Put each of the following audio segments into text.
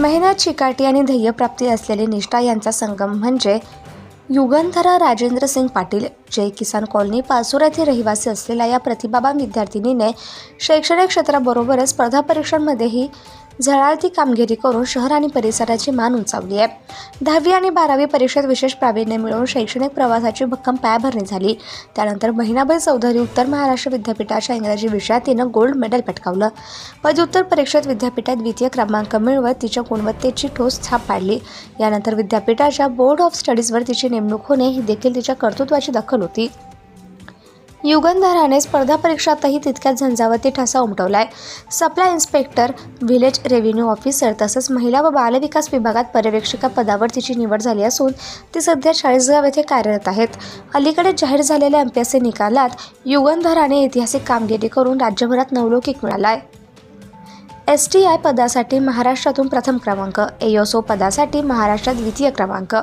मेहनत चिकाटी आणि ध्येयप्राप्ती असलेली निष्ठा यांचा संगम म्हणजे युगंधरा राजेंद्र सिंग पाटील जय किसान कॉलनी पाचोरा येथे रहिवासी असलेल्या या प्रतिभाबान विद्यार्थिनीने शैक्षणिक क्षेत्राबरोबरच स्पर्धा परीक्षांमध्येही झळाळती कामगिरी करून शहर आणि परिसराची मान उंचावली आहे. दहावी आणि बारावी परीक्षेत विशेष प्रावीण्य मिळवून शैक्षणिक प्रवासाची भक्कम पायाभरणी झाली. त्यानंतर महिनाभर चौधरी उत्तर महाराष्ट्र विद्यापीठाच्या इंग्रजी विषयात तिनं गोल्ड मेडल पटकावलं. पदव्युत्तर परीक्षेत विद्यापीठात द्वितीय क्रमांक मिळवत तिच्या गुणवत्तेची ठोस छाप पाडली. यानंतर विद्यापीठाच्या बोर्ड ऑफ स्टडीजवर तिची नेमणूक होणे ही देखील तिच्या कर्तृत्वाची दखल होती. युगंधराने स्पर्धा परीक्षातही तितक्याच झंझावती ठसा उमटवलाय. Supply inspector village revenue officer तसंच महिला व बालविकास विभागात पर्यवेक्षिका पदावर तिची निवड झाली असून ती सध्या चाळीसगाव येथे कार्यरत आहेत. अलीकडे जाहीर झालेल्या एम पी एस सी निकालात युगंधराने ऐतिहासिक कामगिरी करून राज्यभरात नवलौकिक मिळाला आहे एस टी आय पदासाठी महाराष्ट्रातून प्रथम क्रमांक एओसो पदासाठी महाराष्ट्रात द्वितीय क्रमांक.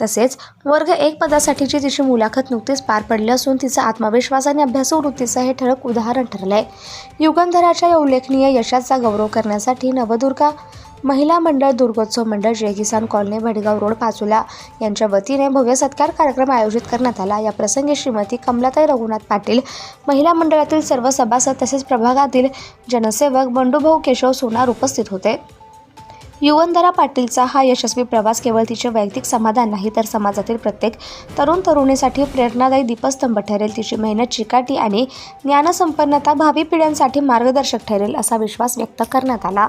तसेच वर्ग एक पदासाठीची तिची मुलाखत नुकतीच पार पडली असून तिचा आत्मविश्वास आणि अभ्यासू वृत्तीचं हे ठळक उदाहरण ठरलं आहे युगंधराच्या या उल्लेखनीय यशाचा गौरव करण्यासाठी नवदुर्गा महिला मंडळ दुर्गोत्सव मंडळ जय किसान कॉलनी भडगाव रोड पाचोला यांच्या वतीने भव्य सत्कार कार्यक्रम आयोजित करण्यात आला. या प्रसंगी श्रीमती कमलाताई रघुनाथ पाटील महिला मंडळातील सर्व सभासद तसेच प्रभागातील जनसेवक बंडूभाऊ केशव सोनार उपस्थित होते. युवनधरा पाटीलचा हा यशस्वी प्रवास केवळ तिचे वैयक्तिक समाधान नाही तर समाजातील प्रत्येक तरुण तरुणीसाठी प्रेरणादायी दीपस्तंभ ठरेल. तिची मेहनत चिकाटी आणि ज्ञानसंपन्नता भावी पिढ्यांसाठी मार्गदर्शक ठरेल असा विश्वास व्यक्त करण्यात आला.